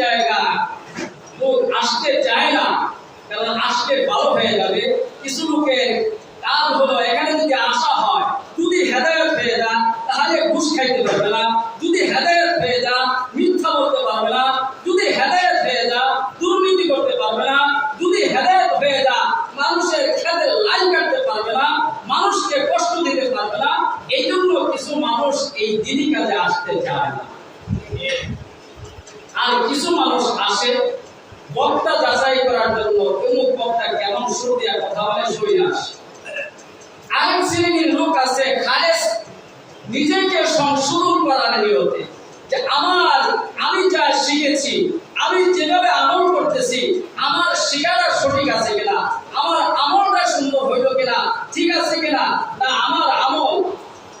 জায়গা। লোক আসতে চায় না, কারণ আসতে ভালো হয়ে যাবে। কিছু লোকের কাজ হলো, এখানে যদি আসা হয়, যদি হেদায়ত হয়ে যান, তাহলে ঘুষ খাইতে পারবে না। যদি হেদায়ত হয়ে যান, মিথ্যা বলতে পারবে না। যদি হেদায়ত হয়ে যান, দুর্নীতি করতে পারবে না। যদি হেদায়ত হয়ে যান, মানুষের খেতে লাইন কাটতে পারবে না। মানুষকে কষ্ট দিতে পারবে না। এই জন্য কিছু মানুষ এই দিনই কাজে আসতে চায় না। আর কিছু মানুষ আসে বক্তা যাচাই করার জন্য, অমুক বক্তা কেমন সুর দিয়া কথা বলে সই আসে আরেক শ্রেণির লোক আছে খালেস, নিজেকে সংশোধন করার নিয়তে যে আমার, আমি যা শিখেছি, আমি যেভাবে আমল করতেছি, আমার শিকারা সঠিক আছে কিনা আমার আমলটা সুন্দর হইল কিনা ঠিক আছে কিনা না আমার আমল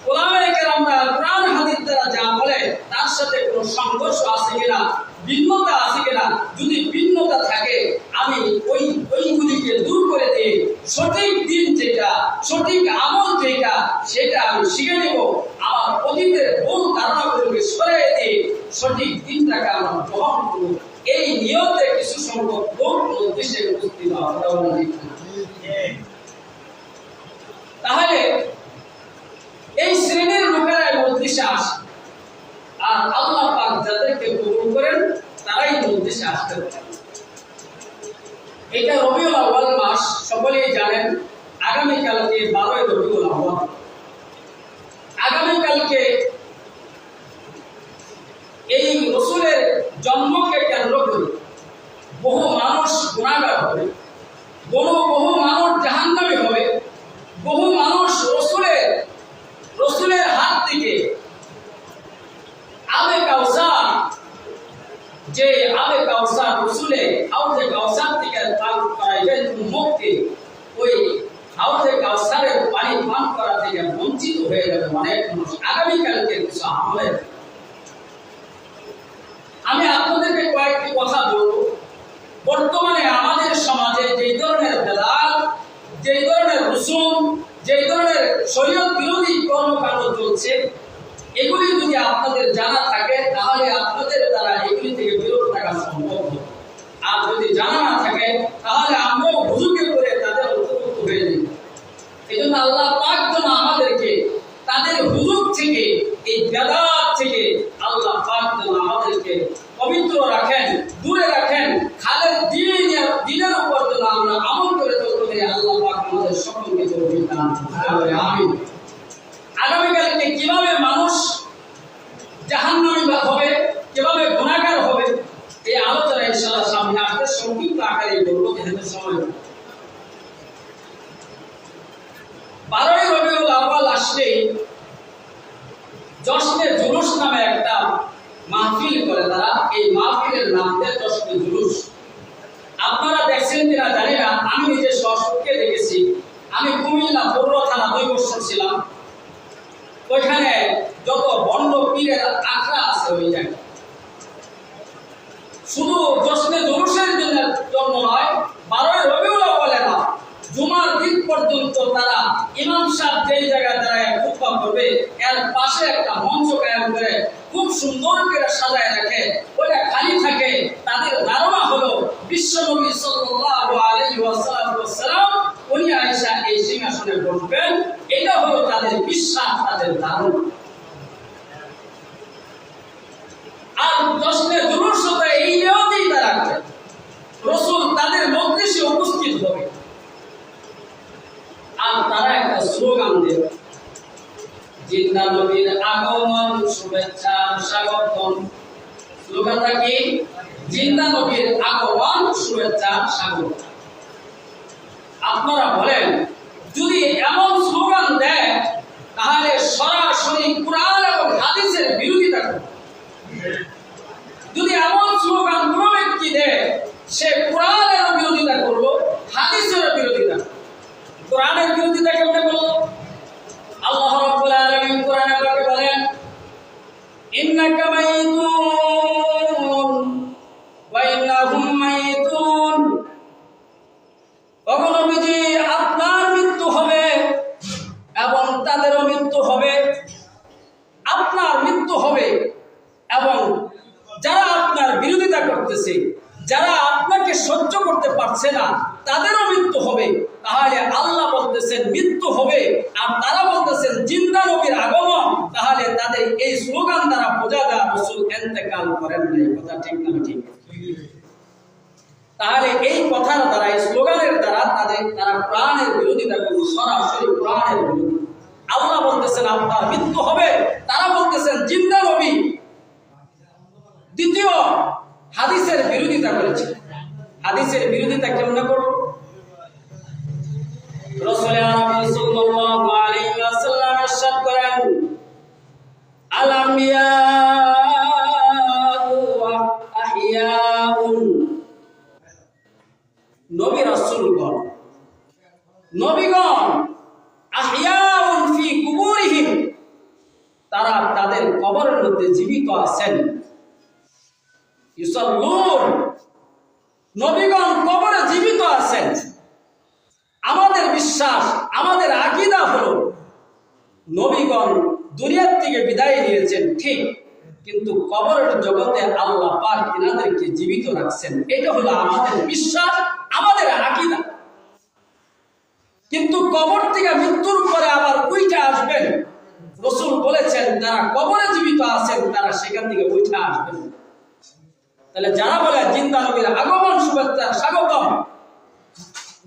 ওলামায়ে কেরামরা প্রাণ হাদিস দ্বারা যা বলে তার সাথে কোনো সংঘর্ষ আছে কিনা ভিন্নতা আছে কিনা যদি ভিন্নতা থাকে আমি ওই ওইগুলিকে দূর করে দিয়ে সঠিক দিন যেটা সঠিক আমল যেটা সেটা শিখে নেব অতীতের ভুল ধারণাগুলোকে সরিয়ে দিয়ে সঠিক দিনটাকে আমরা গ্রহণ করব। এই নিয়তে কিছু সংখ্যক লোক উদ্দেশ্যে উপস্থিত তাহলে এই শ্রেণির লোকেরা মজলিসে আসে। আর আল্লাহ পাক যাদেরকে কবুল করেন, তারাই মজলিসে আসতে পারে। এটা রবিউল আউয়াল মাস, সকলেই জানেন। আগামী কালকে বারোই রবিউল আউয়াল আগামী কালকে এই রসুলের জন্মকে কেন্দ্র করে বহু মানুষ গুণাগার হবে বহু বহু মানুষ জাহান্নামী হবে বহু মানুষ রসুলের রসুলের হাত থেকে আবে কাউসার যে আবে কাউসার রসুলে হাউজে কাউসার থেকে পান করাইবেন উম্মতকে ওই হাউজে কাউসারের পানি পান করা থেকে বঞ্চিত হয়ে যাবে অনেক মানুষ আগামীকালকে কিছু আমলের আমি আপনাদেরকে কয়েকটি কথা বলব বর্তমানে আমাদের সমাজে যেই ধরনের বেলাল যেই ধরনের যেই ধরনের শরীয়ত বিরোধী কর্মকাণ্ড চলছে, এগুলি যদি আপনাদের জানা থাকে, তাহলে আপনাদের দ্বারা এগুলি থেকে বিরত থাকা সম্ভব আর যদি জানা না থাকে, তাহলে আমরাও হুজুকে করে তাদের অন্তর্ভুক্ত হয়ে যাই। এই জন্য আল্লাহ পাক যেন আমাদেরকে তাদের হুজুর থেকে, এই বেদাত থেকে আল্লাহ পাক যেন আমাদেরকে পবিত্র রাখেন, দূরে রাখেন খালের দিন দিনের উপর যেন আমরা সকলকে তৌফিক দান করুন। আমিন আগামীকালকে কীভাবে মানুষ জাহান্নামী হবে, কীভাবে গুণাগার হবে, এই আলোচনা ইনশাআল্লাহ সামনে আসবে। সংক্ষিপ্ত আকারে বলব যেহেতু সময়। বারোই রবিউল আউয়াল আসলেই জশ্নে জুলুস নামে একটা মাহফিল করে তারা। এই মাহফিলের নাম দেয় জশ্নে জুলুস। আপনারা দেখছেন কিনা জানি না, আমি নিজে সশকে দেখেছি। আমি কুমিল্লা পৌর থানা দুই বছর ছিলাম। ওইখানে যত বন্ড পীরের আখড়া আছে ওই জায়গায়। শুধু জশ্নে জুলুসের জন্য জন্ম নয় বারোই রবিউল আউয়ালে না, জুমার দিন পর্যন্ত তারা ইমাম সাহেব যেই জায়গায় দাঁড়ায় খুতবা করবে, এর পাশে একটা মঞ্চ কায়েম করে খুব সুন্দর করে সাজায় রাখে। ওটা খালি থাকে, তাদের ধারণা হলো বিশ্বনবী সাল্লাল্লাহু আলাইহি ওয়াসাল্লাম সিংহাসনে বসবেন এটা হলো তাদের বিশ্বাস, তাদের ধারণা। আর জরুর এই তারা রসুল তাদের মধ্যে উপস্থিত হবে। আর তারা একটা স্লোগান জিন্দা নবীর আগমন, শুভেচ্ছা, স্বাগতম। স্লোগানটা কি? জিন্দা নবীর আগমন, শুভেচ্ছা স্বাগত আপনারা বলেন যদি এমন স্লোগান দেয়, তাহলে সরাসরি কোরআন এবং হাদিসের বিরোধিতা করে যদি এমন স্লোগান কোনো ব্যক্তি দেয়, সে কোরআনের বিরোধিতা করল হাদিসের বিরোধিতা করল। কোরআনের বিরোধিতা কেমনে বলল আল্লাহ রাব্বুল আলামিন কোরআনে পাকে বলেন, ইন্নাকা মাইতুন ওয়া ইন্নাহুম মাইতুন ওগো নবীজি আপনার মৃত্যু হবে এবং তাদেরও মৃত্যু হবে আপনার মৃত্যু হবে এবং বিরোধিতা করতেছে যারা আপনাকে সহ্য করতে পারছে না তাদেরও মৃত্যু হবে তাহলে আল্লাহ বলতেছেন মৃত্যু হবে আর তারা বলতেছেন জিন্দা নবীর আগমন তাহলে তাদের এই স্লোগান দ্বারা বোঝা দেওয়া রসুল এতেকাল করেন নাই। কথা ঠিক না ঠিক? তাহলে এই কথার দ্বারা, এই স্লোগানের দ্বারা তাদের, তারা প্রাণের বিরোধিতা করবে সরাসরি প্রাণের বিরোধী আল্লাহ বলতেছেন আপনার মৃত্যু হবে তারা বলতেছেন জিন্দা নবী দ্বিতীয় হাদিসের বিরোধিতা করেছে হাদিসের বিরোধিতা কেমন করল রসুল আরবি সাল্লাল্লাহু আলাইহি ওয়াসাল্লাম ইরশাদ করেন আল আম্বিয়া ওয়া আহিয়াউন নবী রাসূলগণ নবীগণ তারা তাদের কবরের মধ্যে জীবিত আছেন। নবীগণ কবরে জীবিত আছেন। আমাদের বিশ্বাস, আমাদের আকীদা হলো, নবীগণ দুনিয়ার থেকে বিদায় নিয়েছেন, ঠিক, কিন্তু কবরের জগতে আল্লাহ পাক এনাদেরকে জীবিত রাখছেন। এটা হলো আমাদের বিশ্বাস, আমাদের আকীদা। কিন্তু কবর থেকে মৃত্যুর পরে আবার উইটা আসবেন। রসুল বলেছেন, যারা কবরে জীবিত আছেন, তারা সেখান থেকে উঠে আসবেন। তাহলে যারা বলে জিন্দা নবীর আগমন, শুভেচ্ছা, স্বাগতম,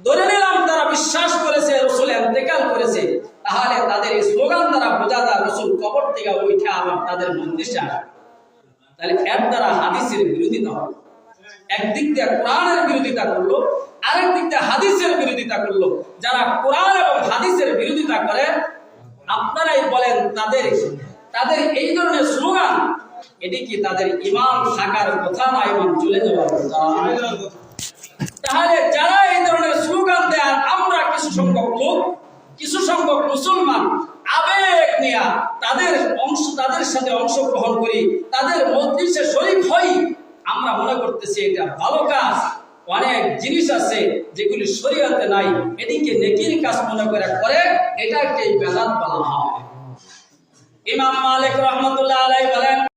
ধরে নিলাম তারা বিশ্বাস করেছে, রসুল এন্তেকাল করেছে, তাহলে তাদের এই স্লোগান দ্বারা বোঝা যায়, রসুল কবর থেকে উঠে আবার তাদের মন্দিরে আসবে। তাহলে এর দ্বারা হাদিসের বিরোধিতা হবে। একদিক দিয়ে কোরআনের বিরোধিতা করল আরেক দিক দিয়ে হাদিসের বিরোধিতা করল। যারা কোরআন এবং হাদিসের বিরোধিতা করে, আপনারাই বলেন তাদের তাদের এই ধরনের স্লোগান, এটি কি তাদের ইমান থাকার কথা না ইমান চলে যাওয়ার কথা? তাহলে যারা এই ধরনের স্লোগান দেন আমরা কিছু সংখ্যক লোক, কিছু সংখ্যক মুসলমান, আবেগ নিয়ে তাদের অংশ, তাদের সাথে অংশগ্রহণ করি, তাদের মজলিসে শরীক হই, আমরা মনে করতেছি এটা ভালো কাজ। অনেক জিনিস আছে যেগুলি শরীয়তে নাই এদিকে নেকির কাজ মনে করে করে এটাকে বেদাত বলা হয়। ইমাম মালিক রহমতুল্লাহ আলাই বলেন